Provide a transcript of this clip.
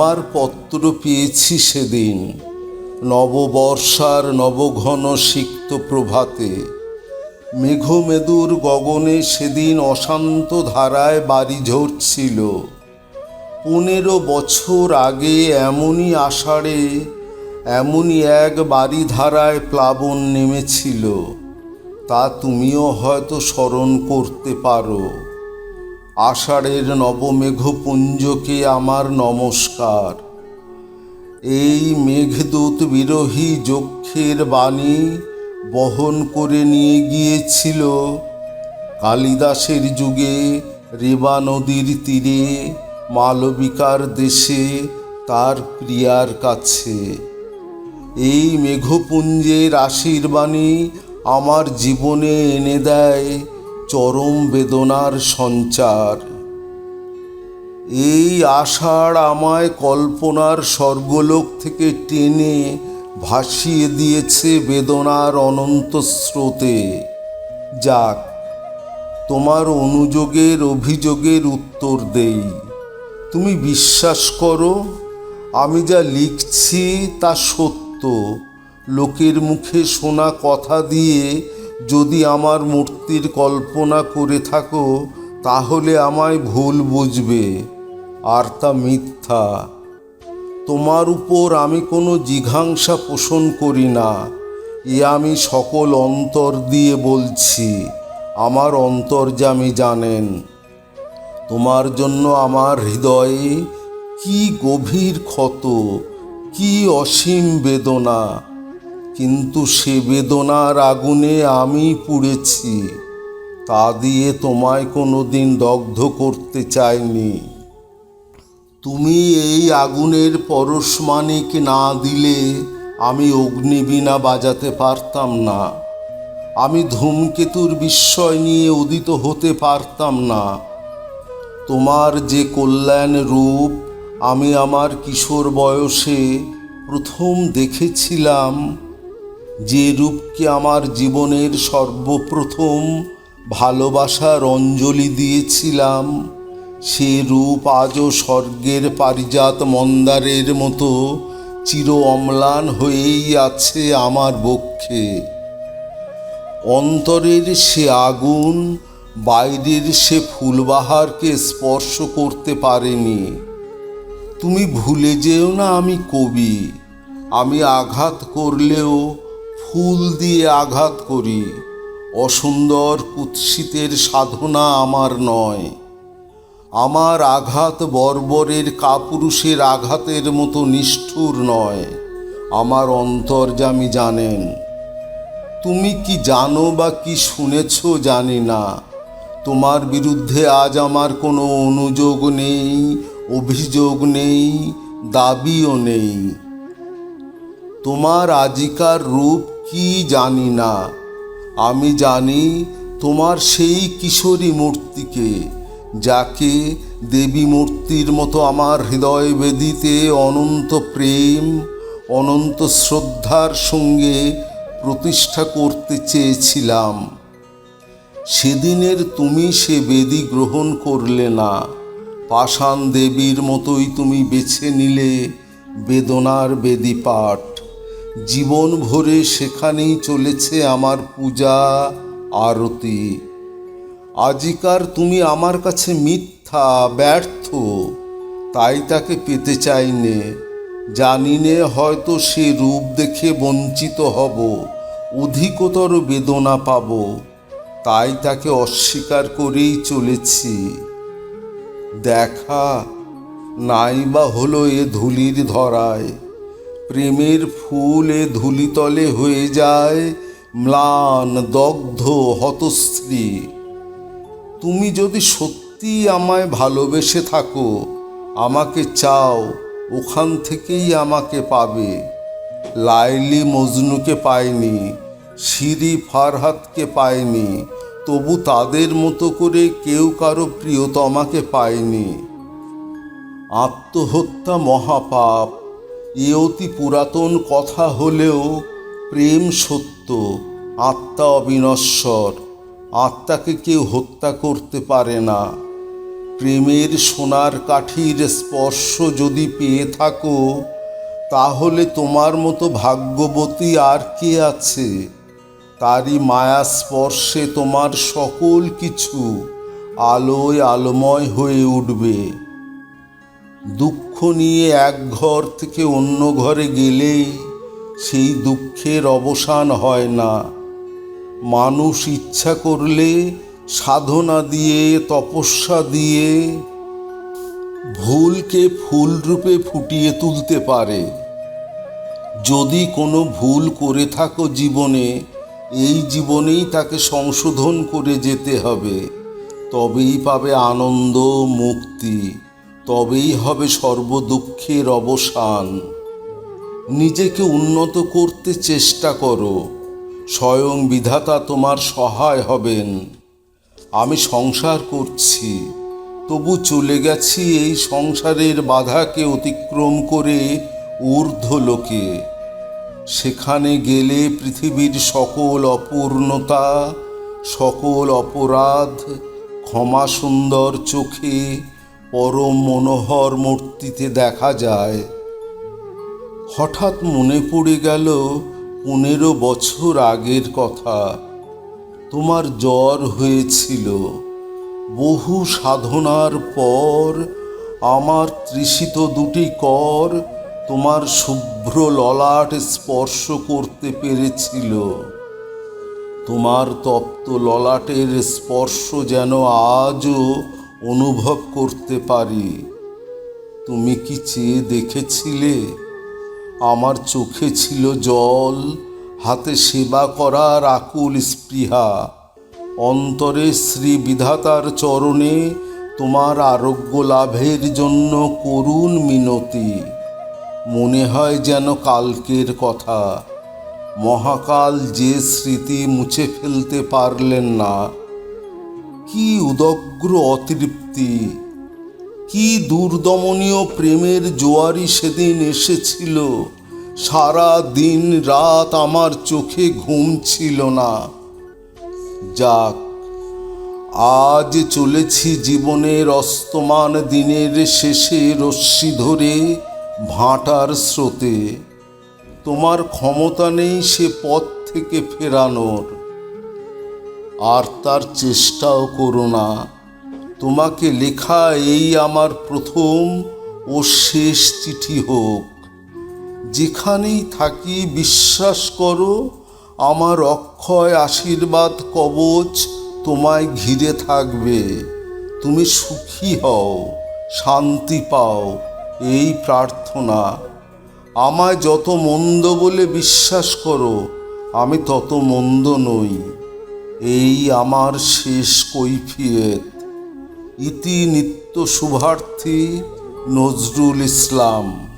তোমার পত্র পেয়েছি সেদিন। নববর্ষার নবঘন সিক্ত প্রভাতে। মেঘমেদুর গগনে সেদিন অশান্ত ধারায় বাড়ি ঝরছিল। পনেরো বছর আগে এমনই আষাঢ়ে, এমনই এক বাড়ি ধারায় প্লাবন নেমেছিল। তা তুমিও হয়তো স্মরণ করতে পারো। আষাঢ়ের নবমেঘপুঞ্জকে আমার নমস্কার। এই মেঘদূত বিরোহী যক্ষের বাণী বহন করে নিয়ে গিয়েছিল কালিদাসের যুগে রেবা নদীর তীরে মালবিকার দেশে তার প্রিয়ার কাছে। এই মেঘপুঞ্জের আশীর্বাণী আমার জীবনে এনে দেয় চরম বেদনার সঞ্চার। এই আষাঢ় আমায় কল্পনার স্বর্গলোক থেকে টেনে ভাসিয়ে দিয়েছে বেদনার অনন্ত স্রোতে। যাক, তোমার অনুযোগের অভিযোগের উত্তর দেই। তুমি বিশ্বাস করো, আমি যা লিখছি তা সত্য। লোকের মুখে শোনা কথা দিয়ে যদি আমার মূর্তির কল্পনা করে থাকো, তাহলে আমায় ভুল বুঝবে। আর তা মিথ্যা। তোমার উপর আমি কোনো জিঘাংসা পোষণ করি না। এ আমি সকল অন্তর দিয়ে বলছি, আমার অন্তর্যামী জানেন। তোমার জন্য আমার হৃদয়ে কি গভীর ক্ষত, কি অসীম বেদনা। কিন্তু সে বেদনার আগুনে আমি পুড়েছি, তা দিয়ে তোমায় কোনো দিন দগ্ধ করতে চাইনি। তুমি এই আগুনের পরশমানিক না দিলে আমি অগ্নিবীণা বাজাতে পারতাম না। আমি ধূমকেতুর বিস্ময় নিয়ে উদিত হতে পারতাম না। তোমার যে কল্যাণ রূপ আমি আমার কিশোর বয়সে প্রথম দেখেছিলাম যে রূপকে আমার জীবনের সর্বপ্রথম ভালোবাসার অঞ্জলি দিয়েছিলাম, সে রূপ আজও স্বর্গের পারিজাত মন্দারের মতো চির অম্লান হয়েই আছে আমার বক্ষে। অন্তরের সে আগুন, বাইরের সে ফুলবাহারকে স্পর্শ করতে পারেনি। তুমি ভুলে যেও না আমি কবি, আমি আঘাত করলেও ফুল দিয়ে আঘাত করি। অসুন্দর কুৎসিতের সাধনা আমার নয়। আমার আঘাত বর্বরের কাপুরুষের আঘাতের মতো নিষ্ঠুর নয়। আমার অন্তর্যামী জানেন। তুমি কি জানো বা কি শুনেছ জানি না। তোমার বিরুদ্ধে আজ আমার কোনো অনুযোগ নেই, অভিযোগ নেই, দাবিও নেই। তোমার আজিকার রূপ কি জানি না। আমি জানি তোমার সেই কিশোরী মূর্তিকে, যাকে দেবী মূর্তির মতো আমার হৃদয় বেদিতে অনন্ত প্রেম, অনন্ত শ্রদ্ধার সঙ্গে প্রতিষ্ঠা করতে চেয়েছিলাম। সেদিনের তুমি সে বেদি গ্রহণ করলে না। পাষাণ দেবীর মতোই তুমি বেছে নিলে বেদনার বেদি পাঠ। জীবন ভরে সেখানেই চলেছে আমার পূজা, আরতি। আজিকার তুমি আমার কাছে মিথ্যা, ব্যর্থ। তাই তাকে পেতে চাইনে। জানি নে হয়তো সে রূপ দেখে বঞ্চিত হব, অধিকতর বেদনা পাব। তাই তাকে অস্বীকার করেই চলেছি। দেখা নাই বা হলো এ ধুলির ধরায়। প্রেমের ফুল ধুলিতলে হয়ে যায় ম্লান দগ্ধ হতশ্রী। তুমি যদি সত্যি আমায় ভালোবেসে থাকো, আমাকে চাও, ওখান থেকেই আমাকে পাবে। লাইলি মজনুকে পায়নি সিরি ফারহাতকে পায়নি তবু তাদের মতো করে কেউ কারও প্রিয়তমাকে পায়নি আত্মহত্যা মহাপাপ এ অতি পুরাতন কথা হলেও প্রেম সত্য, আত্মা অবিনশ্বর, আত্মাকে কেউ হত্যা করতে পারে না। প্রেমের সোনার কাঠির স্পর্শ যদি পেয়ে থাকো, তাহলে তোমার মতো ভাগ্যবতী আর কে আছে? তারই মায়া স্পর্শে তোমার সকল কিছু আলোয় আলোময় হয়ে উঠবে। দুঃখ নিয়ে এক ঘর থেকে অন্য ঘরে গেলেই সেই দুঃখের অবসান হয় না। মানুষ ইচ্ছা করলে সাধনা দিয়ে, তপস্যা দিয়ে ভুলকে ফুল রূপে ফুটিয়ে তুলতে পারে। যদি কোনো ভুল করে থাকো জীবনে, এই জীবনেই তাকে সংশোধন করে যেতে হবে। তবেই পাবে আনন্দ, মুক্তি। তবেই হবে সর্বদুঃখের অবসান। নিজেকে উন্নত করতে চেষ্টা করো। স্বয়ং বিধাতা তোমার সহায় হবেন। আমি সংসার করছি, তবু চলে গেছি এই সংসারের বাধাকে অতিক্রম করে ঊর্ধ্বলোকে। সেখানে গেলে পৃথিবীর সকল অপূর্ণতা, সকল অপরাধ ক্ষমা সুন্দর চোখে পরম মনোহর মূর্তিতে দেখা যায়। হঠাৎ মনে পড়ে গেল, পনেরো বছর আগের কথা। তোমার জ্বর হয়েছিল। বহু সাধনার পর আমার তৃষিত দুটি কর তোমার শুভ্র ললাট স্পর্শ করতে পেরেছিল। তোমার তপ্ত ললাটের স্পর্শ যেন আজও অনুভব করতে পারি। তুমি কি চেয়ে দেখেছিলে? আমার চোখে ছিল জল, হাতে সেবা করার আকুল স্পৃহা। অন্তরে শ্রী বিধাতার চরণে তোমার আরোগ্য লাভের জন্য করুণ মিনতি। মনে হয় যেন কালকের কথা। মহাকাল যে স্মৃতি মুছে ফেলতে পারলেন না। কি উদগ্র অতৃপ্তি, কি দুর্দমনীয় প্রেমের জোয়ারি সেদিন এসেছিল, সারা দিন রাত আমার চোখে ঘুম ছিল না। যাক, আজ চলেছি জীবনের অস্তমান দিনের শেষে রশ্মি ধরে ভাঁটার স্রোতে। তোমার ক্ষমতা নেই সে পথ থেকে ফেরানোর। আর তার চেষ্টাও করো না। তোমাকে লেখা এই আমার প্রথম ও শেষ চিঠি হোক। যেখানেই থাকি বিশ্বাস করো, আমার অক্ষয় আশীর্বাদ কবচ তোমায় ঘিরে থাকবে। তুমি সুখী হও, শান্তি পাও, এই প্রার্থনা। আমায় যত মন্দ বলে বিশ্বাস করো, আমি তত মন্দ নই। এই আমার শেষ কৈফিয়ত। ইতি নিত্য শুভার্থী নজরুল ইসলাম।